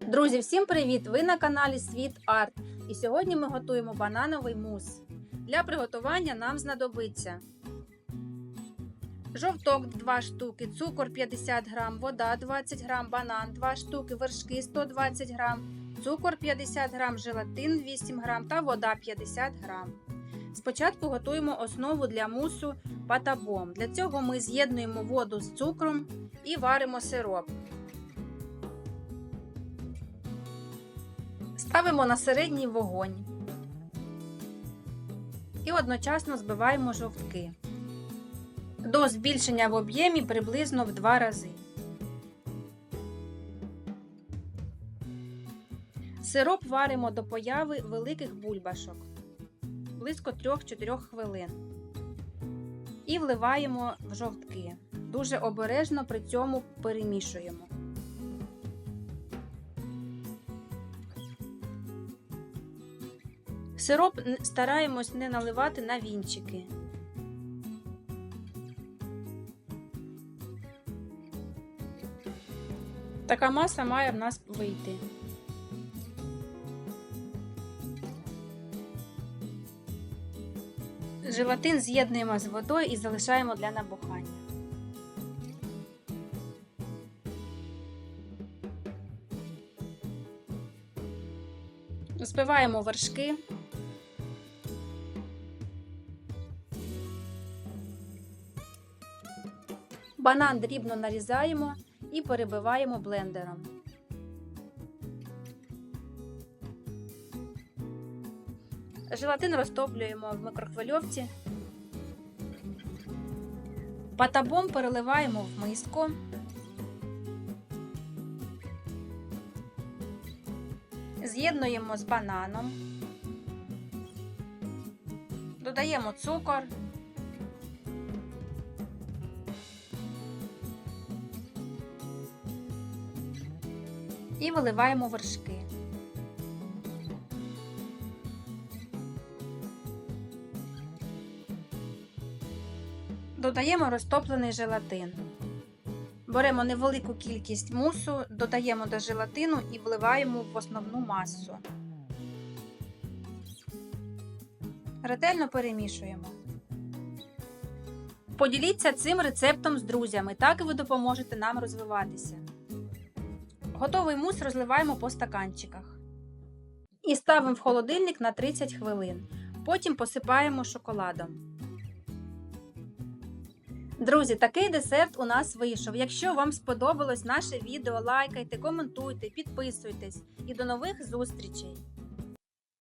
Друзі, всім привіт! Ви на каналі Світ Арт. І сьогодні ми готуємо банановий мус. Для приготування нам знадобиться жовток 2 штуки, цукор 50 грам, вода 20 грам, банан 2 штуки, вершки 120 грам, цукор 50 грам, желатин 8 грам та вода 50 грам. Спочатку готуємо основу для мусу патабом. Для цього ми з'єднуємо воду з цукром і варимо сироп. Ставимо на середній вогонь і одночасно збиваємо жовтки до збільшення в об'ємі приблизно в два рази. Сироп варимо до появи великих бульбашок близько 3-4 хвилин. І вливаємо в жовтки. Дуже обережно при цьому перемішуємо. Сироп стараємось не наливати на вінчики. Така маса має в нас вийти. Желатин з'єднуємо з водою і залишаємо для набухання. Збиваємо вершки. Банан дрібно нарізаємо і перебиваємо блендером. Желатин розтоплюємо в микрохвильовці. Патабом переливаємо в миску. З'єднуємо з бананом. Додаємо цукор. І виливаємо вершки. Додаємо розтоплений желатин. Беремо невелику кількість мусу, додаємо до желатину і вливаємо в основну масу. Ретельно перемішуємо. Поділіться цим рецептом з друзями, так ви допоможете нам розвиватися. Готовий мус розливаємо по стаканчиках. І ставимо в холодильник на 30 хвилин. Потім посипаємо шоколадом. Друзі, такий десерт у нас вийшов. Якщо вам сподобалось наше відео, лайкайте, коментуйте, підписуйтесь і до нових зустрічей!